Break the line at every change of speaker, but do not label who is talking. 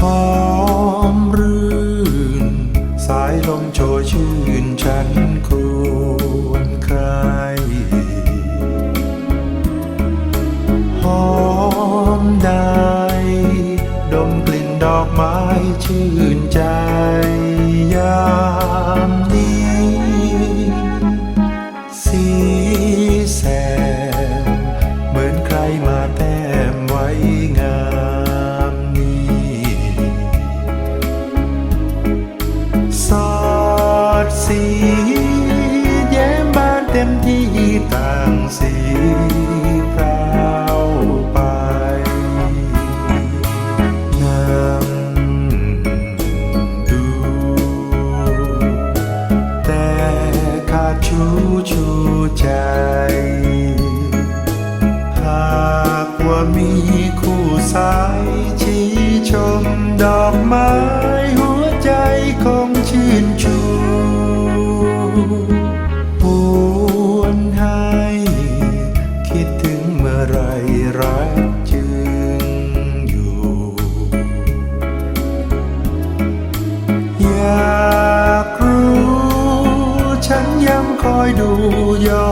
หอมรื่น สายลมโชยชื่นฉันครวญใครหอมได้ ดมกลิ่นดอกไม้ชื่นใจ สีพราวไปนั่งดู แต่ขาดชูชูใจ หากว่ามีคู่สายชี้ชมดอกไม้ รรักจึงอยู่ อยากรู้ ฉันยังคอยดูยอ